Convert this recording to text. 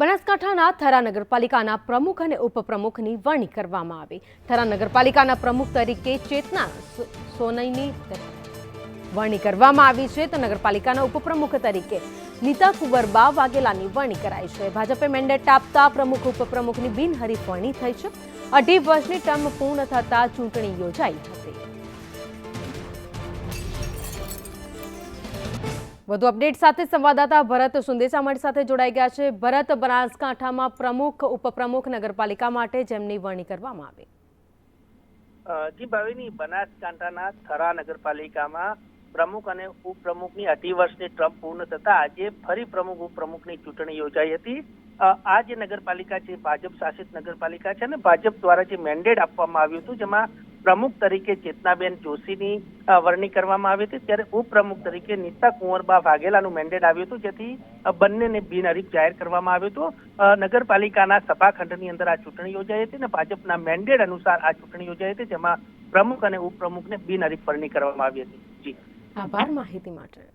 બનાસકાંઠાના થરા નગરપાલિકાના પ્રમુખ અને ઉપપ્રમુખની વરણી કરવામાં આવી. થરા નગરપાલિકાના પ્રમુખ તરીકે ચેતના સોનઈની વરણી કરવામાં આવી છે. તો નગરપાલિકાના ઉપપ્રમુખ તરીકે નીતા કુંવરબા વાઘેલાની વરણી કરાઈ છે. ભાજપે મેન્ડેટ આપતા પ્રમુખ, ઉપપ્રમુખની બિનહરીફ વરણી થઈ છે. અઢી વર્ષની ટર્મ પૂર્ણ થતા ચૂંટણી યોજાઈ હતી. વધુ અપડેટ સાથે સંવાદદાતા ભરત સુંદેસા અમારી સાથે જોડાઈ ગયા છે. ભરત, બનાસકાંઠામાં પ્રમુખ, ઉપપ્રમુખ નગરપાલિકા માટે જેમની વરણી કરવામાં આવી. જી ભાવિની, બનાસકાંઠાના થરા નગરપાલિકામાં પ્રમુખ અને ઉપપ્રમુખની અઢી વર્ષની ટ્રમ્પ પૂર્ણ થતા આજે ફરી પ્રમુખ, ઉપપ્રમુખની ચૂંટણી યોજાઈ હતી. આ જે નગરપાલિકા છે, ભાજપ શાસિત નગરપાલિકા છે અને ભાજપ દ્વારા જે મેન્ડેટ આપવામાં આવ્યું હતું, જેમાં પ્રમુખ તરીકે ચેતનાબેન જોશીની વરણી કરવામાં આવી હતી. ત્યારે ઉપપ્રમુખ તરીકે નીતા કુંવરબા વાઘેલાનું મેન્ડેટ આવ્યું હતું. જેથી બંનેને બિનહરીફ જાહેર કરવામાં આવ્યું હતું. નગરપાલિકાના સભાખંડની અંદર આ ચૂંટણી યોજાઈ હતી અને ભાજપના મેન્ડેટ અનુસાર આ ચૂંટણી યોજાઈ હતી, જેમાં પ્રમુખ અને ઉપપ્રમુખને બિનહરીફ વરણી કરવામાં આવી હતી. જી. આભાર માહિતી માટે.